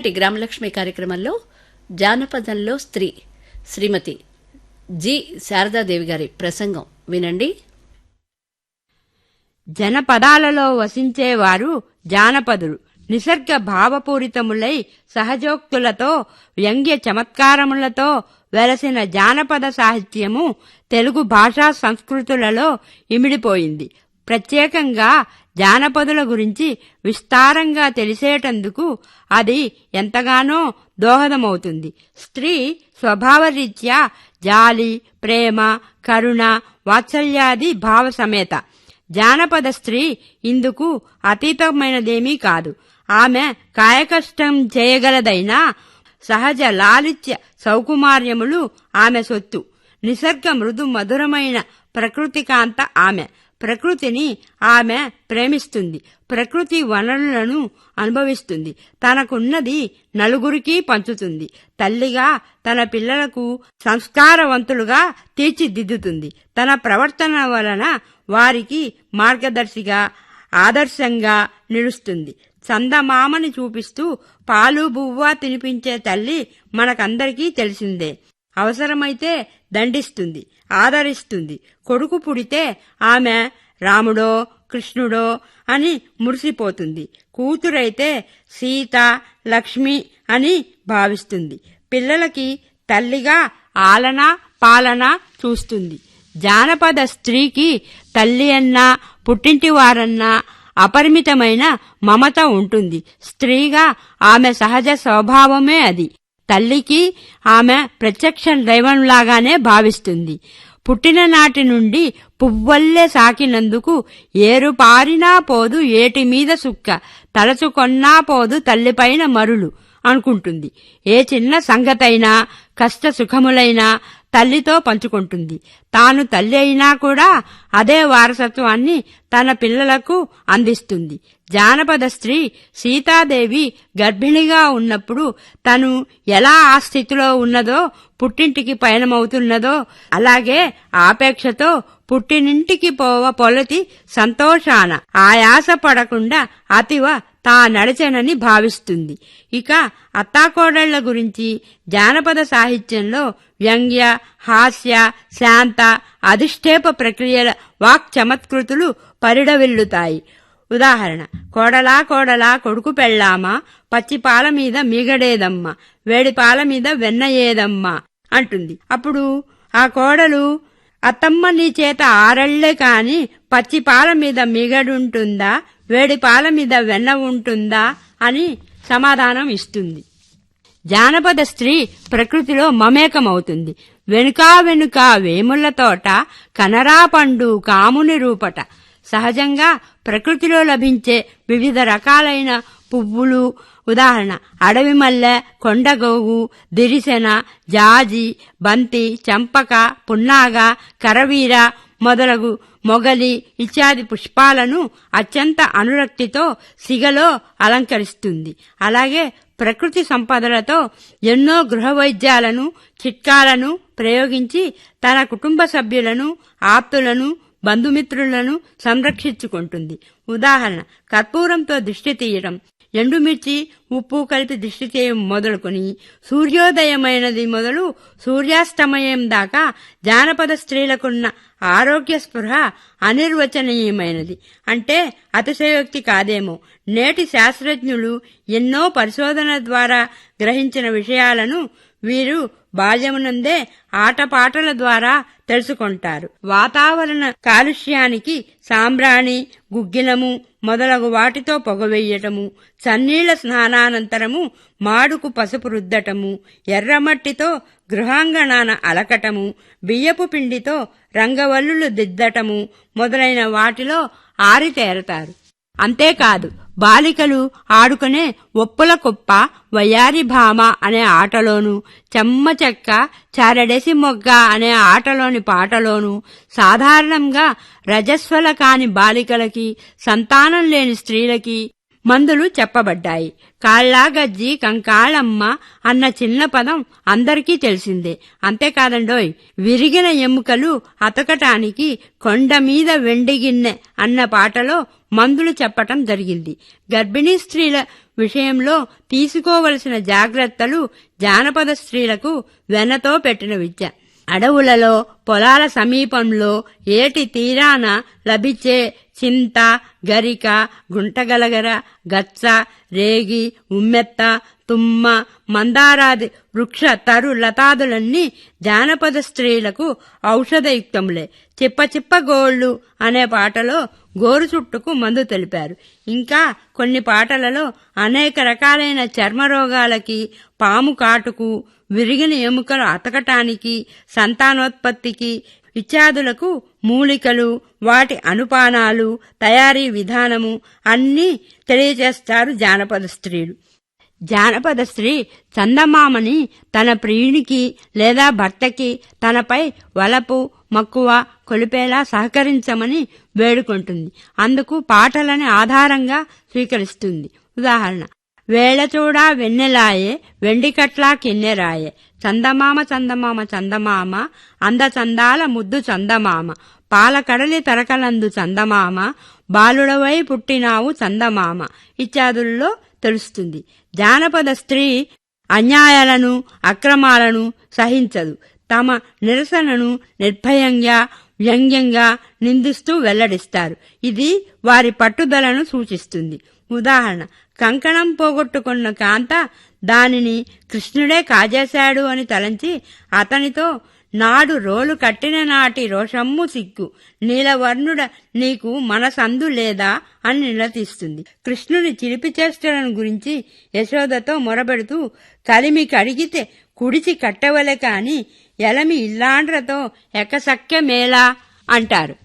నేటి గ్రామలక్ష్మి కార్యక్రమంలో జానపదంలో స్త్రీ. శ్రీమతి జి. శారదాదేవి గారి ప్రసంగం వినండి. జనపదాలలో వసించేవారు జానపదులు. నిసర్గ భావపూరితములై సహజోక్తులతో వ్యంగ్య చమత్కారములతో వెలసిన జానపద సాహిత్యము తెలుగు భాషా సంస్కృతులలో ఇమిడిపోయింది. ప్రత్యేకంగా జానపదుల గురించి విస్తారంగా తెలిసేటందుకు అది ఎంతగానో దోహదమవుతుంది. స్త్రీ స్వభావరీత్యా జాలి ప్రేమ కరుణ వాత్సల్యాది భావ సమేత. జానపద స్త్రీ ఇందుకు అతీతమైనదేమీ కాదు. ఆమె కాయకష్టం చేయగలదైనా సహజ లాలిత్య సౌకుమార్యములు ఆమె సొత్తు. నిసర్గ మృదు మధురమైన ప్రకృతికాంత ఆమె. ప్రకృతిని ఆమె ప్రేమిస్తుంది. ప్రకృతి వనరులను అనుభవిస్తుంది. తనకున్నది నలుగురికి పంచుతుంది. తల్లిగా తన పిల్లలకు సంస్కారవంతులుగా తీర్చిదిద్దుతుంది. తన ప్రవర్తన వలన వారికి మార్గదర్శిగా ఆదర్శంగా నిలుస్తుంది. చందమామని చూపిస్తూ పాలు బువ్వ తినిపించే తల్లి మనకందరికీ తెలిసిందే. అవసరమైతే దండిస్తుంది ఆదరిస్తుంది. కొడుకు పుడితే ఆమె రాముడో కృష్ణుడో అని మురిసిపోతుంది. కూతురైతే సీత లక్ష్మి అని భావిస్తుంది. పిల్లలకి తల్లిగా ఆలన పాలన చూస్తుంది. జానపద స్త్రీకి తల్లి అన్నా పుట్టింటి వారన్నా అపరిమితమైన మమత ఉంటుంది. స్త్రీగా ఆమె సహజ స్వభావమే అది. తల్లికి ఆమె ప్రత్యక్ష దైవంలాగానే భావిస్తుంది. పుట్టిన నాటి నుండి పువ్వల్లే సాకినందుకు ఏరు పారినా పోదు ఏటి మీద సుక్క తలచుకొన్నా పోదు తల్లిపైన మరులు అనుకుంటుంది. ఏ చిన్న సంగతైనా కష్ట సుఖములైనా తల్లితో పంచుకుంటుంది. తాను తల్లి అయినా కూడా అదే వారసత్వాన్ని తన పిల్లలకు అందిస్తుంది. జానపద స్త్రీ సీతాదేవి గర్భిణిగా ఉన్నప్పుడు తను ఎలా ఆ స్థితిలో ఉన్నదో పుట్టింటికి పయనమవుతున్నదో అలాగే ఆపేక్షతో పుట్టినింటికి పోవ పొలతి సంతోషాన. ఆయాస పడకుండా అతివ తా నడచనని భావిస్తుంది. ఇక అత్తాకోడళ్ళ గురించి జానపద సాహిత్యంలో వ్యంగ్య హాస్య శాంత అధిష్టేప ప్రక్రియల వాక్ చమత్కృతులు పరిడవిల్లుతాయి. ఉదాహరణ కోడలా కోడలా కొడుకు పెళ్ళామా? పచ్చి పాల మీద మిగడేదమ్మా? వేడి పాల మీద వెన్న ఏదమ్మా? అంటుంది. అప్పుడు ఆ కోడలు అత్తమ్మ నీ చేత ఆరళ్ళే కాని పచ్చి పాల మీద మిగడుంటుందా? వేడి పాల మీద వెన్న ఉంటుందా? అని సమాధానం ఇస్తుంది. జానపద స్త్రీ ప్రకృతిలో మమేకమవుతుంది. వెనుకా వెనుక వేముల తోట కనరా పండు కాముని రూపట. సహజంగా ప్రకృతిలో లభించే వివిధ రకాలైన పువ్వులు ఉదాహరణ అడవి మల్లె కొండగోగు దిరిసెన జాజి బంతి చంపక పున్నాగ కరవీర మొదలగు మొగలి ఇత్యాది పుష్పాలను అత్యంత అనురక్తితో సిగలో అలంకరిస్తుంది. అలాగే ప్రకృతి సంపదలతో ఎన్నో గృహ వైద్యాలను చిట్కాలను ప్రయోగించి తన కుటుంబ సభ్యులను ఆప్తులను బంధుమిత్రులను సంరక్షించుకుంటుంది. ఉదాహరణ కర్పూరంతో దిష్టి తీయడం. ఎండుమిర్చి ఉప్పు కలిపి దిష్టి చేయడం మొదలుకొని సూర్యోదయమైనది మొదలు సూర్యాస్తమయం దాకా జానపద స్త్రీలకున్న ఆరోగ్య స్పృహ అనిర్వచనీయమైనది. అంటే అతిశయోక్తి కాదేమో. నేటి శాస్త్రజ్ఞులు ఎన్నో పరిశోధన ద్వారా గ్రహించిన విషయాలను వీరు బాల్యమునందే ఆటపాటల ద్వారా తెలుసుకుంటారు. వాతావరణ కాలుష్యానికి సాంబ్రాణి గుగ్గిలము మొదలగు వాటితో పొగవేయటము చన్నీళ్ళ స్నానానంతరము మాడుకు పసుపు రుద్దటము ఎర్రమట్టితో గృహాంగణాన అలకటము బియ్యపు పిండితో రంగవల్లులు దిద్దటము మొదలైన వాటిలో ఆరితేరతారు. అంతేకాదు బాలికలు ఆడుకునే ఒప్పుల కుప్ప వయ్యారి భామ అనే ఆటలోను చెమ్మ చెక్క చారడేసి మొగ్గ అనే ఆటలోని పాటలోను సాధారణంగా రజస్వల కాని బాలికలకి సంతానం లేని స్త్రీలకి మందులు చెప్పబడ్డాయి. కాళ్ళాగజ్జి కంకాళమ్మ అన్న చిన్న పదం అందరికీ తెలిసిందే. అంతేకాదండోయ్ విరిగిన ఎముకలు అతకటానికి కొండ మీద వెండిగిన్నె అన్న పాటలో మందులు చెప్పటం జరిగింది. గర్భిణీ స్త్రీల విషయంలో తీసుకోవలసిన జాగ్రత్తలు జానపద స్త్రీలకు వెనతో పెట్టిన విద్య. అడవులలో పొలాల సమీపంలో ఏటి తీరాన లభించే చింత గరిక గుంటగలగర గచ్చ రేగి ఉమ్మెత్త తుమ్మ మందారాది వృక్ష తరు లతాదులన్నీ జానపద స్త్రీలకు ఔషధయుక్తములే. చిప్ప చిప్ప గోళ్ళు అనే పాటలో గోరు చుట్టుకు మందు తెలిపారు. ఇంకా కొన్ని పాటలలో అనేక రకాలైన చర్మ రోగాలకి పాము కాటుకు విరిగిన ఎముకలు అతకటానికి సంతానోత్పత్తికి ఇత్యాదులకు మూలికలు వాటి అనుపానాలు తయారీ విధానము అన్నీ తెలియజేస్తారు జానపద స్త్రీలు. జానపద స్త్రీ చందమామని తన ప్రియునికి లేదా భర్తకి తనపై వలపు మక్కువ కొలిపేలా సహకరించమని వేడుకుంటుంది. అందుకు పాటలని ఆధారంగా స్వీకరిస్తుంది. ఉదాహరణ వేళచూడా వెన్నెలాయే వెండికట్లా కిన్నెరాయే చందమామ చందమామ చందమామ అందచందాల ముద్దు చందమామ పాలకడలి తరకలందు చందమామ బాలుడవై పుట్టినావు చందమామ ఇత్యాదుల్లో తెలుస్తుంది. జానపద స్త్రీ అన్యాయాలను అక్రమాలను సహించదు. తమ నిరసనను నిర్భయంగా వ్యంగ్యంగా నిందిస్తూ వెల్లడిస్తారు. ఇది వారి పట్టుదలను సూచిస్తుంది. ఉదాహరణ కంకణం పోగొట్టుకున్న కాంత దానిని కృష్ణుడే కాజేశాడు అని తలంచి అతనితో నాడు రోలు కట్టిన నాటి రోషమ్ము సిగ్గు. నీలవర్ణుడ నీకు మనసందు లేదా అని నిలదీస్తుంది. కృష్ణుని చిలిపి చేష్టలను గురించి యశోదతో మొరబెడుతూ కలిమి కడిగితే కుడిచి కట్టవలె కాని ఎలమి ఇల్లాండ్రతో ఎకసక్య మేలా అంటారు.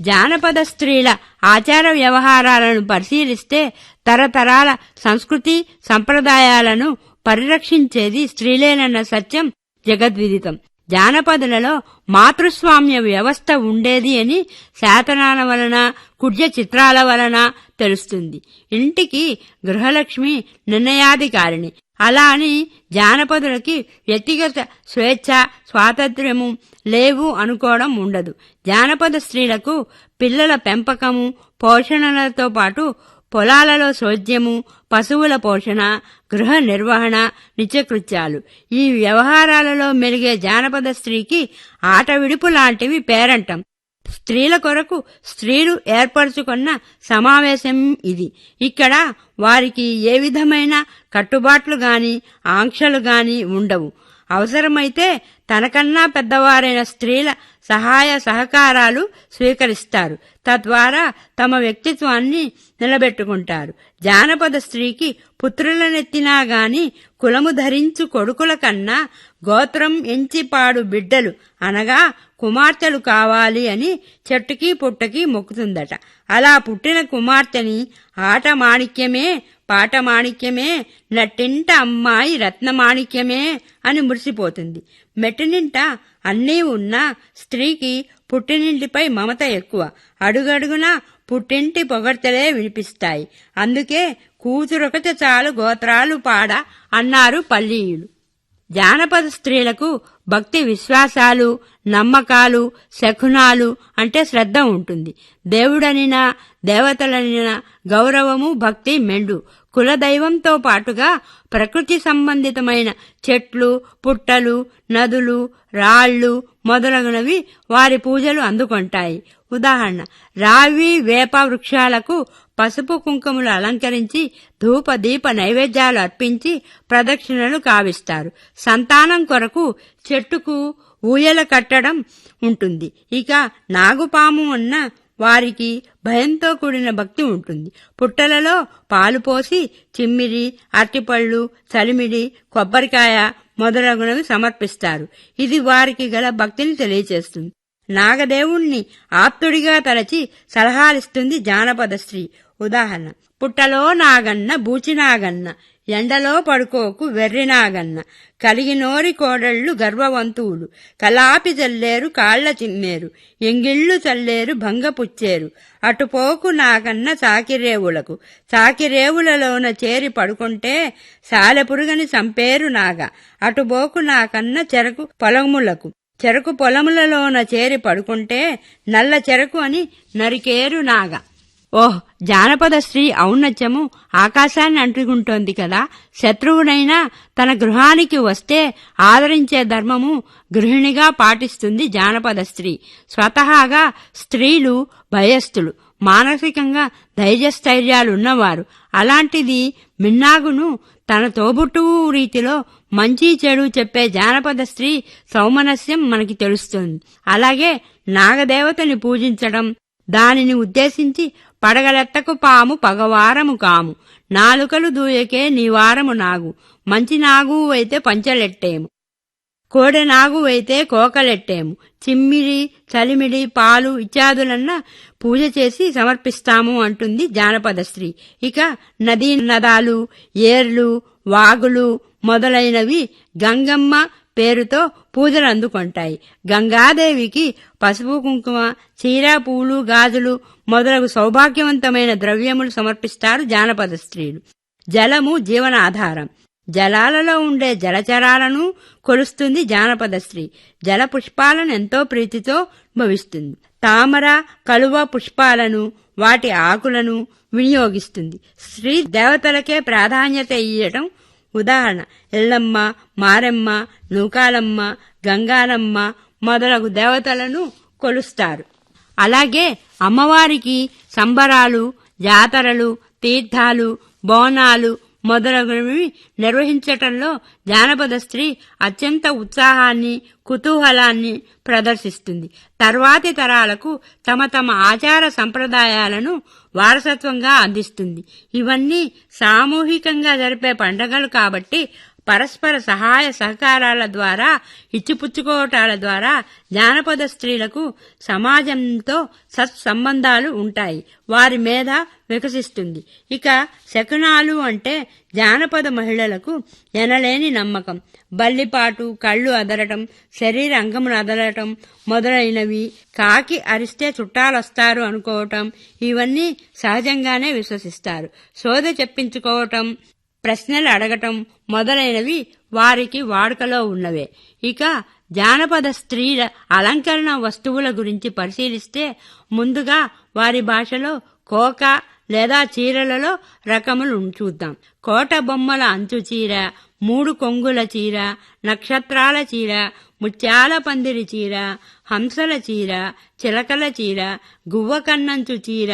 జానపద స్త్రీల ఆచార వ్యవహారాలను పరిశీలిస్తే తరతరాల సంస్కృతి సంప్రదాయాలను పరిరక్షించేది స్త్రీలేనన్న సత్యం జగద్విదితం. జానపదులలో మాతృస్వామ్య వ్యవస్థ ఉండేది అని శాతనాల వలన కుడ్య చిత్రాల వలన తెలుస్తుంది. ఇంటికి గృహలక్ష్మి నిర్ణయాధికారిణి. అలా అని జానపదులకి వ్యక్తిగత స్వేచ్ఛ స్వాతంత్ర్యము లేవు అనుకోవడం ఉండదు. జానపద స్త్రీలకు పిల్లల పెంపకము పోషణలతో పాటు పొలాలలో సోద్యము పశువుల పోషణ గృహ నిర్వహణ నిత్యకృత్యాలు. ఈ వ్యవహారాలలో మెలిగే జానపద స్త్రీకి ఆట విడుపు లాంటివి పేరంటం. స్త్రీల కొరకు స్త్రీలు ఏర్పరచుకున్న సమావేశం ఇది. ఇక్కడ వారికి ఏ విధమైన కట్టుబాట్లు గాని ఆంక్షలు గాని ఉండవు. అవసరమైతే తనకన్నా పెద్దవారైన స్త్రీల సహాయ సహకారాలు స్వీకరిస్తారు. తద్వారా తమ వ్యక్తిత్వాన్ని నిలబెట్టుకుంటారు. జానపద స్త్రీకి పుత్రులనెత్తినా గాని కులము ధరించు కొడుకుల కన్నా గోత్రం ఎంచిపాడు బిడ్డలు అనగా కుమార్తెలు కావాలి అని చెట్టుకి పుట్టకి మొక్కుతుందట. అలా పుట్టిన కుమార్తెని ఆట మాణిక్యమే పాట మాణిక్యమే నట్టింట అమ్మాయి రత్నమాణిక్యమే అని మురిసిపోతుంది. మెట్టినింట అన్నీ ఉన్నా స్త్రీకి పుట్టినింటిపై మమత ఎక్కువ. అడుగడుగునా పుట్టింటి పొగడ్తలే వినిపిస్తాయి. అందుకే కూతురొకత చాలు గోత్రాలు పాడ అన్నారు పల్లీయులు. జానపద స్త్రీలకు భక్తి విశ్వాసాలు నమ్మకాలు శకునాలు అంటే శ్రద్ధ ఉంటుంది. దేవుడనినా దేవతలనినా గౌరవము భక్తి మెండు. కులదైవంతో పాటుగా ప్రకృతి సంబంధితమైన చెట్లు పుట్టలు నదులు రాళ్ళు మొదలగునవి వారి పూజలు అందుకుంటాయి. ఉదాహరణ రావి వేప వృక్షాలకు పసుపు కుంకుమలు అలంకరించి ధూప దీప నైవేద్యాలు అర్పించి ప్రదక్షిణలు కావిస్తారు. సంతానం కొరకు చెట్టుకు ఊయల కట్టడం ఉంటుంది. ఇక నాగుపాము ఉన్న వారికి భయంతో కూడిన భక్తి ఉంటుంది. పుట్టలలో పాలు పోసి చిమ్మిరి అరటిపళ్ళు చలిమిడి కొబ్బరికాయ మొదలగునవి సమర్పిస్తారు. ఇది వారికి గల భక్తిని తెలియచేస్తుంది. నాగదేవుణ్ణి ఆప్తుడిగా తలచి సలహాలిస్తుంది జానపద స్త్రీ. ఉదాహరణ పుట్టలో నాగన్న బూచి నాగన్న ఎండలో పడుకోకు వెర్రినాగన్న. కలిగినోరి కోడళ్ళు గర్వవంతువులు కలాపి చల్లేరు కాళ్ళ చిమ్మేరు ఎంగిళ్ళు చల్లేరు భంగపుచ్చేరు అటుపోకు నాగన్న చాకిరేవులకు. చాకిరేవులలోన చేరి పడుకుంటే సాలెపురుగని సంపేరు నాగ. అటుపోకు నాకన్న చెరకు పొలములకు. చెరకు పొలములలోన చేరి పడుకుంటే నల్ల చెరకు అని నరికేరు నాగ. ఓహ్ జానపద స్త్రీ ఔన్నత్యము ఆకాశాన్ని అంటుకుంటోంది కదా. శత్రువునైనా తన గృహానికి వస్తే ఆదరించే ధర్మము గృహిణిగా పాటిస్తుంది జానపద స్త్రీ. స్వతహాగా స్త్రీలు భయస్థులు. మానసికంగా ధైర్యస్థైర్యాలున్నవారు. అలాంటిది మిన్నాగును తన తోబుట్టువు రీతిలో మంచి చెడు చెప్పే జానపద స్త్రీ సౌమనస్యం మనకి తెలుస్తుంది. అలాగే నాగదేవతని పూజించడం దానిని ఉద్దేశించి పడగలెత్తకు పాము పగవారము కాము. నాలుకలు దూయకే నీవారము నాగు. మంచి నాగు అయితే పంచలెట్టేము. కోడె నాగు అయితే కోకలెట్టేము. చిమ్మిడి చలిమిడి పాలు ఇత్యాదులన్న పూజ చేసి సమర్పిస్తాము అంటుంది జానపద స్త్రీ. ఇక నదీ నదాలు ఏర్లు వాగులు మొదలైనవి గంగమ్మ పేరుతో పూజలు అందుకుంటాయి. గంగాదేవికి పసుపు కుంకుమ చీర పూలు గాజులు మొదలగు సౌభాగ్యవంతమైన ద్రవ్యములు సమర్పిస్తారు జానపద స్త్రీలు. జలము జీవనాధారం. జలాలలో ఉండే జలచరాలను కొలుస్తుంది జానపద స్త్రీ. జల పుష్పాలను ఎంతో ప్రీతితో భవిస్తుంది. తామర కలువ పుష్పాలను వాటి ఆకులను వినియోగిస్తుంది. స్త్రీ దేవతలకే ప్రాధాన్యత ఇయ్యటం ఉదాహరణ ఎల్లమ్మ మారెమ్మ నూకాలమ్మ గంగారమ్మ మొదలగు దేవతలను కొలుస్తారు. అలాగే అమ్మవారికి సంబరాలు జాతరలు తీర్థాలు బోనాలు మొదలగునవి నిర్వహించటంలో జానపద స్త్రీ అత్యంత ఉత్సాహాన్ని కుతూహలాన్ని ప్రదర్శిస్తుంది. తర్వాతి తరాలకు తమ తమ ఆచార సంప్రదాయాలను వారసత్వంగా అందిస్తుంది. ఇవన్నీ సామూహికంగా జరిపే పండగలు కాబట్టి పరస్పర సహాయ సహకారాల ద్వారా ఇచ్చిపుచ్చుకోవటాల ద్వారా జానపద స్త్రీలకు సమాజంతో సత్సంబంధాలు ఉంటాయి. వారి మీద వికసిస్తుంది. ఇక శకునాలు అంటే జానపద మహిళలకు ఎనలేని నమ్మకం. బల్లిపాటు కళ్ళు అదరటం శరీర అంగమును అదరటం మొదలైనవి కాకి అరిస్తే చుట్టాలొస్తారు అనుకోవటం ఇవన్నీ సహజంగానే విశ్వసిస్తారు. సోద చెప్పించుకోవటం ప్రశ్నలు అడగటం మొదలైనవి వారికి వాడుకలో ఉన్నవే. ఇక జానపద స్త్రీల అలంకరణ వస్తువుల గురించి పరిశీలిస్తే ముందుగా వారి భాషలో కోక లేదా చీరలలో రకములు చూద్దాం. కోట బొమ్మల అంచు చీర మూడు కొంగుల చీర నక్షత్రాల చీర ముత్యాల పందిరి చీర హంసల చీర చిలకల చీర గువ్వ కన్నంచు చీర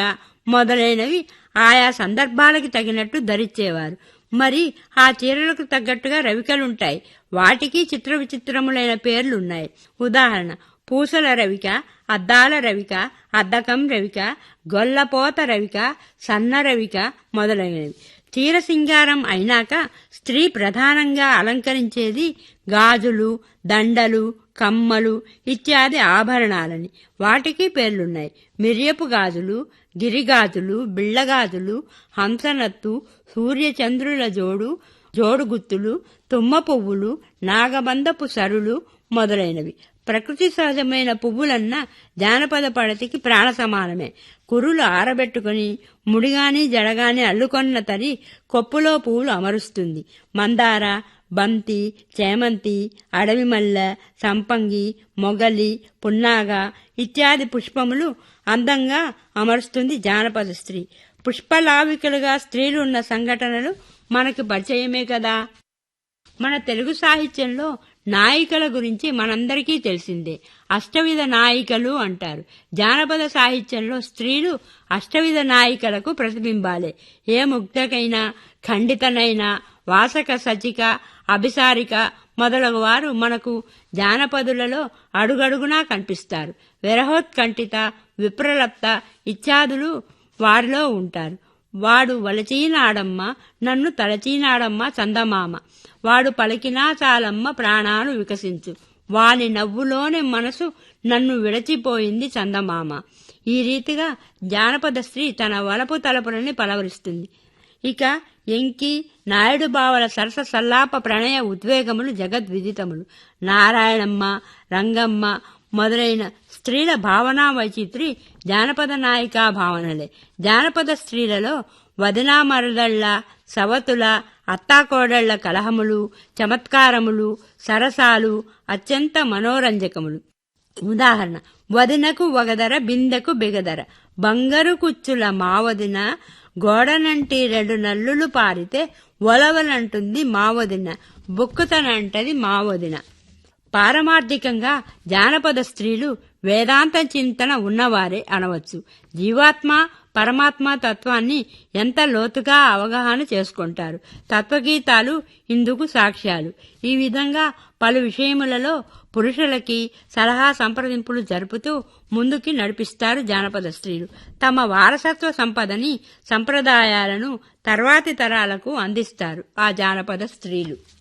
మొదలైనవి ఆయా సందర్భాలకి తగినట్టు ధరించేవారు మరి ఆ చీరలకు తగ్గట్టుగా రవికలుంటాయి. వాటికి చిత్ర విచిత్రములైన పేర్లున్నాయి. ఉదాహరణ పూసల రవిక అద్దాల రవిక అద్దకం రవిక గొల్లపోత రవిక సన్న రవిక మొదలైనవి. తీర సింగారం అయినాక స్త్రీ ప్రధానంగా అలంకరించేది గాజులు దండలు కమ్మలు ఇత్యాది ఆభరణాలని. వాటికి పేర్లున్నాయి. మిరియపు గాజులు గిరిగాజులు బిళ్ళగాజులు హంసనత్తు సూర్యచంద్రుల జోడు జోడుగుత్తులు తుమ్మ పువ్వులు నాగబంధపు సరులు మొదలైనవి. ప్రకృతి సహజమైన పువ్వులన్న జానపద పడతికి ప్రాణ సమానమే కురులు ఆరబెట్టుకుని ముడిగాని జడగాని అల్లుకొన్న తరి కొప్పులో పువ్వులు అమరుస్తుంది. మందార బంతి చేమంతి అడవి మల్లె సంపంగి మొగలి పున్నాగ ఇత్యాది పుష్పములు అందంగా అమరుస్తుంది జానపద స్త్రీ. పుష్పలావికలుగా స్త్రీలు ఉన్న సంఘటనలు మనకు పరిచయమే కదా. మన తెలుగు సాహిత్యంలో నాయికల గురించి మనందరికీ తెలిసిందే. అష్టవిధ నాయికలు అంటారు. జానపద సాహిత్యంలో స్త్రీలు అష్టవిధ నాయికలకు ప్రతిబింబాలే. ఏ ముగ్ధకైనా ఖండితనైనా వాసక సచిక అభిసారిక మొదలగువారు మనకు జానపదులలో అడుగడుగునా కనిపిస్తారు. విరహోత్కంఠిత విప్రలప్త ఇత్యాదులు వారిలో ఉంటారు. వాడు వలచీనాడమ్మ నన్ను తలచీనాడమ్మ చందమామ. వాడు పలికినా చాలమ్మ ప్రాణాలు వికసించు. వాని నవ్వులోనే మనసు నన్ను విడచిపోయింది చందమామ. ఈ రీతిగా జానపద స్త్రీ తన వలపు తలపులని పలవరిస్తుంది. ఇక ఎంకి నాయుడు బావల సరస సల్లాప ప్రణయ ఉద్వేగములు జగద్విదితములు. నారాయణమ్మ రంగమ్మ మొదలైన స్త్రీల భావనా వైచిత్రి జానపద నాయికా భావనలే. జానపద స్త్రీలలో వదినా మరదళ్ళ సవతుల అత్తాకోడళ్ళ కలహములు చమత్కారములు సరసాలు అత్యంత మనోరంజకములు. ఉదాహరణ వదినకు వగదర బిందెకు బిగదర. బంగారు కుచ్చుల మావదిన గోడనంటి రెండు నల్లులు పారితే ఒలవలంటుంది మావదిన బుక్కుతనంటది మావదిన పారమార్థికంగా జానపద స్త్రీలు వేదాంత చింతన ఉన్నవారే అనవచ్చు. జీవాత్మ పరమాత్మ తత్వాన్ని ఎంత లోతుగా అవగాహన చేసుకుంటారు. తత్వగీతాలు ఇందుకు సాక్ష్యాలు. ఈ విధంగా పలు విషయములలో పురుషులకి సలహా సంప్రదింపులు జరుపుతూ ముందుకి నడిపిస్తారు జానపద స్త్రీలు. తమ వారసత్వ సంపదని సంప్రదాయాలను తర్వాతి తరాలకు అందిస్తారు ఆ జానపద స్త్రీలు.